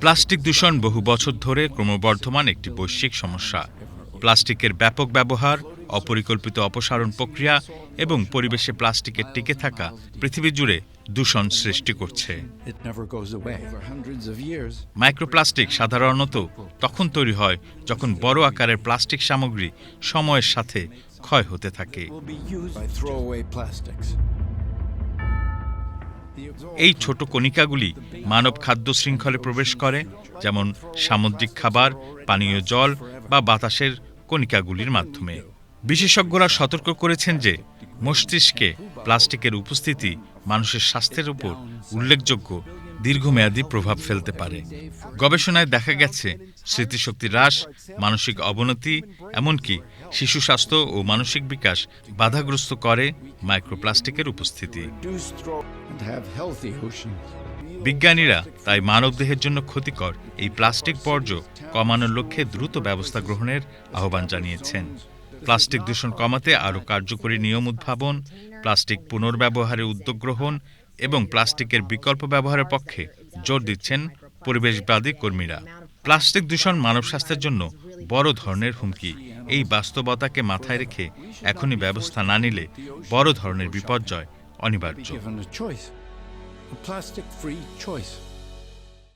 Plastic দূষণ বহু বছর ধরে ক্রমবর্ধমান একটি বৈশ্বিক সমস্যা। প্লাস্টিকের ব্যাপক ব্যবহার অপরিকল্পিত অপসারণ প্রক্রিয়া এবং পরিবেশে প্লাস্টিকের টিকে থাকা পৃথিবী জুড়ে দূষণ সৃষ্টি করছে। মাইক্রোপ্লাস্টিক সাধারণত তখন তৈরি হয় যখন বড় আকারের প্লাস্টিক সামগ্রী সময়ের সাথে ক্ষয় হতে থাকে। এই ছোট কণিকাগুলি মানব খাদ্য শৃঙ্খলে প্রবেশ করে, যেমন সামুদ্রিক খাবার, পানীয় জল বা বাতাসের কণিকাগুলির মাধ্যমে। বিশেষজ্ঞরা সতর্ক করেছেন যে, মস্তিষ্কে প্লাস্টিকের উপস্থিতি মানুষের স্বাস্থ্যের উপর উল্লেখযোগ্য দীর্ঘমেয়াদী প্রভাব ফেলতে পারে গবেষণায় দেখা গেছে, স্মৃতিশক্তি হ্রাস, মানসিক অবনতি, এমনকি শিশু স্বাস্থ্য ও মানসিক বিকাশ বাধাগ্রস্ত করে মাইক্রোপ্লাস্টিকের উপস্থিতি. বিজ্ঞানীরা তাই মানবদেহের জন্য ক্ষতিকর এই প্লাস্টিক বর্জ্য কমানোর লক্ষ্যে দ্রুত ব্যবস্থা গ্রহণের আহ্বান জানিয়েছেন প্লাস্টিক দূষণ কমাতে আরও কার্যকরী নিয়ম উদ্ভাবন, প্লাস্টিক পুনর্ব্যবহারে উদ্যোগ গ্রহণ এবং প্লাস্টিকের বিকল্প ব্যবহারের পক্ষে জোর দিচ্ছেন পরিবেশবাদী কর্মীরা। প্লাস্টিক দূষণ মানব স্বাস্থ্যের জন্য বড় ধরনের হুমকি। এই বাস্তবতাকে মাথায় রেখে এখনই ব্যবস্থা না নিলে বড় ধরনের বিপর্যয় অনিবার্য।